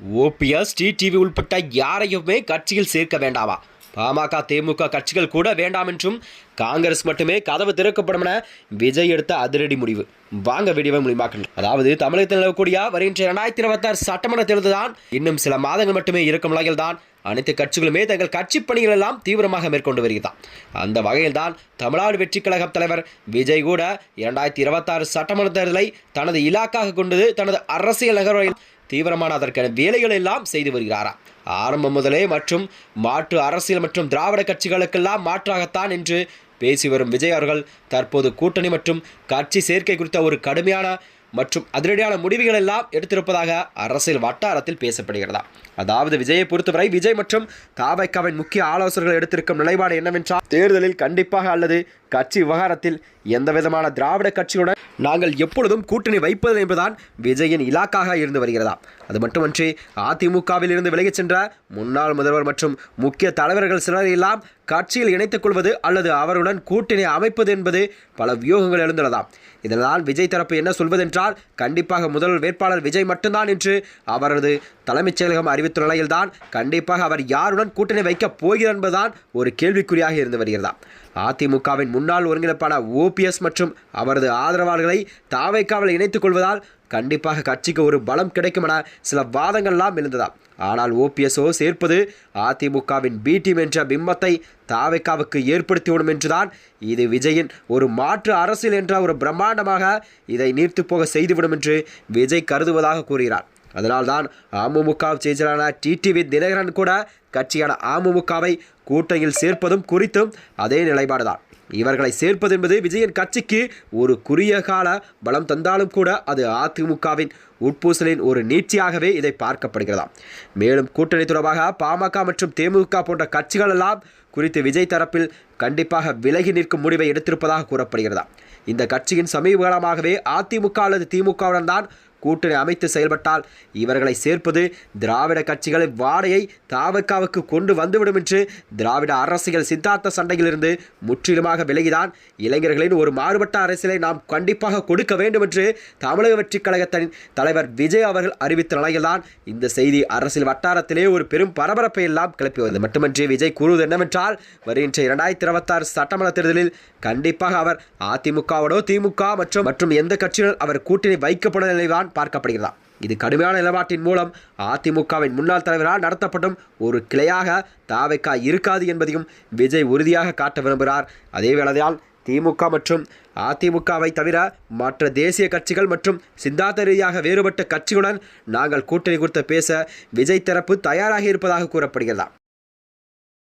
OPS TTV உள்பட்ட யாரையுமே கட்சியில் சேர்க்க வேண்டாமா? பாமக திமுக கட்சிகள் கூட வேண்டாம் என்றும் காங்கிரஸ் மட்டுமே கதவு திறக்கப்படும் என விஜய் எடுத்த அதிரடி முடிவு. வாங்க வீடியோவை மூலியமாக்கணும் அதாவது தமிழகத்தில் நிலவக்கூடிய வருகின்ற இரண்டாயிரத்தி இருபத்தாறு சட்டமன்ற தேர்தல் தான் இன்னும் சில மாதங்கள் மட்டுமே இருக்கும் நிலையில் தான் அனைத்து கட்சிகளுமே தங்கள் கட்சி பணிகள் எல்லாம் தீவிரமாக மேற்கொண்டு வருகிறார் அந்த வகையில் தான் தமிழ்நாடு வெற்றி கழக தலைவர் விஜய் கூட இரண்டாயிரத்தி இருபத்தாறு சட்டமன்ற தேர்தலை தனது இலாக்காக கொண்டு தனது அரசியல் நகர்வுகள் தீவிரமான அதற்கான வேலைகள் எல்லாம் செய்து வருகிறாராம் ஆரம்பம் முதலே மற்றும் மாற்று அரசியல் மற்றும் திராவிட கட்சிகளுக்கெல்லாம் மாற்றாகத்தான் என்று பேசி வரும் விஜய் அவர்கள் தற்போது கூட்டணி மற்றும் கட்சி சேர்க்கை குறித்த ஒரு கடுமையான மற்றும் அதிரடியான முடிவுகள் எல்லாம் எடுத்திருப்பதாக அரசியல் வட்டாரத்தில் பேசப்படுகிறதா? அதாவது விஜயை பொறுத்தவரை விஜய் மற்றும் தாவைக்காவின் முக்கிய ஆலோசகர்கள் எடுத்திருக்கும் நிலைப்பாடு என்னவென்றால் தேர்தலில் கண்டிப்பாக அல்லது கட்சி விவகாரத்தில் எந்த விதமான திராவிட கட்சியுடன் நாங்கள் எப்பொழுதும் கூட்டணி வைப்பது என்பதுதான் விஜயின் இலாக்காக இருந்து வருகிறதா. அது மட்டுமன்றி அதிமுகவில் இருந்து விலகிச் சென்ற முன்னாள் முதல்வர் மற்றும் முக்கிய தலைவர்கள் சிலர் எல்லாம் கட்சியில் இணைத்துக் கொள்வது அல்லது அவருடன் கூட்டணி அமைப்பது என்பது பல வியூகங்கள் எழுந்துள்ளதாம். இதனால் விஜய் தரப்பு என்ன சொல்வதென்றால் கண்டிப்பாக முதல்வர் வேட்பாளர் விஜய் மட்டும்தான் என்று அவரது தலைமைச் செயலகம் அறிவித்துள்ள நிலையில்தான் கண்டிப்பாக அவர் யாருடன் கூட்டணி வைக்கப் போகிறார் என்பதுதான் ஒரு கேள்விக்குறியாக இருந்து வருகிறதா அதிமுகவின் முன்னாள் ஒருங்கிணைப்பான ஓபிஎஸ் மற்றும் அவரது ஆதரவாளர்களை தாவைக்காவில் இணைத்துக் கொள்வதால் கண்டிப்பாக கட்சிக்கு ஒரு பலம் கிடைக்கும் என சில வாதங்கள்லாம் எழுந்ததாம். ஆனால் ஓபிஎஸ்ஓ சேர்ப்பது அதிமுகவின் பி டீம் என்ற பிம்பத்தை தாவைக்காவுக்கு ஏற்படுத்திவிடும் என்றுதான் இது விஜயின் ஒரு மாற்று அரசியல் என்ற ஒரு பிரம்மாண்டமாக இதை நீர்த்து போக செய்துவிடும் என்று விஜய் கருதுவதாக கூறுகிறார். அதனால்தான் அமமுக செயலான டிடிவி தினகரன் கூட கட்சியான அமமுகவை கூட்டணியில் சேர்ப்பதும் குறித்தும் அதே நிலைப்பாடுதான். இவர்களை சேர்ப்பது என்பது விஜயன் கட்சிக்கு ஒரு குறுகிய கால பலம் தந்தாலும் கூட அது அதிமுகவின் உட்பூசலின் ஒரு நீட்சியாகவே இதை பார்க்கப்படுகிறதாம். மேலும் கூட்டணி தொடர்பாக பாமக மற்றும் தேமுக போன்ற கட்சிகள் எல்லாம் குறித்து விஜய் தரப்பில் கண்டிப்பாக விலகி நிற்கும் முடிவை எடுத்திருப்பதாக கூறப்படுகிறதா இந்த கட்சியின் சமீப காலமாகவே அதிமுக அல்லது திமுகவுடன் தான் கூட்டணி அமைத்து செயல்பட்டால் இவர்களை சேர்ப்பது திராவிட கட்சிகளின் வாடையை தாவக்காவுக்கு கொண்டு வந்துவிடும் என்று திராவிட அரசியல் சித்தாந்த சண்டையிலிருந்து முற்றிலுமாக விலகிதான் இளைஞர்களின் ஒரு மாறுபட்ட அரசியலை நாம் கண்டிப்பாக கொடுக்க வேண்டும் என்று தமிழக வெற்றிக் கழகத்தின் தலைவர் விஜய் அவர்கள் அறிவித்த நிலையில்தான் இந்த செய்தி அரசியல் வட்டாரத்திலே ஒரு பெரும் பரபரப்பை எல்லாம் கிளப்பி வந்தது. மட்டுமன்றி விஜய் கூறுவது என்னவென்றால் வருகின்ற இரண்டாயிரத்தி இருபத்தாறு சட்டமன்ற தேர்தலில் கண்டிப்பாக அவர் அதிமுகவோடோ திமுக மற்றும் மற்றும் எந்த கட்சியுடன் அவர் கூட்டணி வைக்கப்படும் நிலைதான் பார்க்கப்படுகிறதா. இது கடுமையான நிலப்பாட்டின் மூலம் அதிமுகவின் முன்னாள் தலைவரால் நடத்தப்படும் ஒரு கிளையாக தாவைக்கா இருக்காது என்பதையும் விஜய் உறுதியாக காட்ட விரும்புகிறார். அதே வேளையால் திமுக மற்றும் அதிமுகவை தவிர மற்ற தேசிய கட்சிகள் மற்றும் சித்தாந்த ரீதியாக வேறுபட்ட கட்சிகளுடன் நாங்கள் கூட்டணி குறித்து பேச விஜய் தரப்பு தயாராக இருப்பதாக கூறப்படுகிறதா.